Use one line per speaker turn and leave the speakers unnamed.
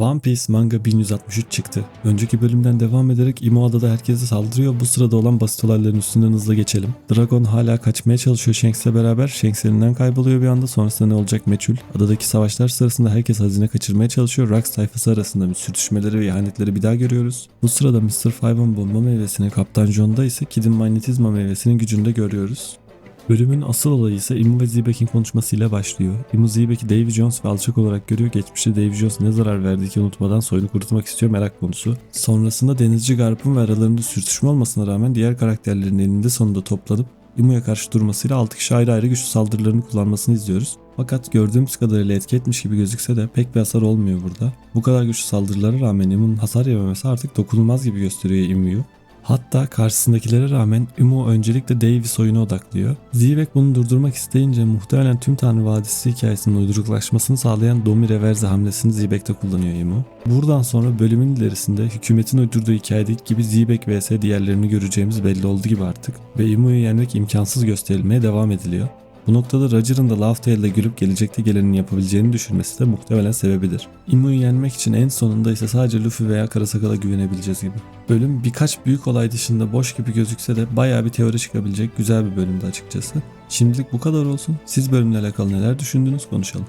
One Piece manga 1163 çıktı. Önceki bölümden devam ederek Imo adada herkese saldırıyor. Bu sırada olan basit olayların üstünden hızlı geçelim. Dragon hala kaçmaya çalışıyor Shanks'le beraber. Shanks elinden kayboluyor bir anda. Sonrasında ne olacak meçhul. Adadaki savaşlar sırasında herkes hazine kaçırmaya çalışıyor. Rox tayfası arasında sürtüşmeleri ve ihanetleri bir daha görüyoruz. Bu sırada Mr. Five'ın bomba meyvesini, Kaptan John'da ise Kid'in manyetizma meyvesinin gücünde görüyoruz. Bölümün asıl olayı ise Imu ve Zebek'in konuşmasıyla başlıyor. Imu Zebek'i Davy Jones ve alçak olarak görüyor. Geçmişte Davy Jones ne zarar verdi ki unutmadan soyunu kurutmak istiyor merak konusu. Sonrasında denizci Garp'ın ve aralarında sürtüşme olmasına rağmen diğer karakterlerin elinde sonunda toplanıp Imu'ya karşı durmasıyla 6 kişi ayrı ayrı güçlü saldırılarını kullanmasını izliyoruz. Fakat gördüğümüz kadarıyla etki etmiş gibi gözükse de pek bir hasar olmuyor burada. Bu kadar güçlü saldırılara rağmen Imu'nun hasar yememesi artık dokunulmaz gibi gösteriyor Imu'yu. Hatta karşısındakilere rağmen Imu öncelikle Davy soyuna odaklıyor. Zivek bunu durdurmak isteyince muhtemelen tüm Tanrı Vadisi hikayesinin uyduruklaşmasını sağlayan Domi Reverse hamlesini Zibek'te kullanıyor Imu. Buradan sonra bölümün ilerisinde hükümetin uydurduğu hikayedeki gibi Zibek vs diğerlerini göreceğimiz belli oldu gibi artık ve Imu'yu yenmek imkansız gösterilmeye devam ediliyor. Bu noktada Roger'ın da Laugh Tale'de gülüp gelecekte gelenin yapabileceğini düşünmesi de muhtemelen sebebidir. Imu'yu yenmek için en sonunda ise sadece Luffy veya Karasakal'a güvenebileceğiz gibi. Bölüm birkaç büyük olay dışında boş gibi gözükse de bayağı bir teori çıkabilecek güzel bir bölümdü açıkçası. Şimdilik bu kadar olsun. Siz bölümle alakalı neler düşündünüz konuşalım.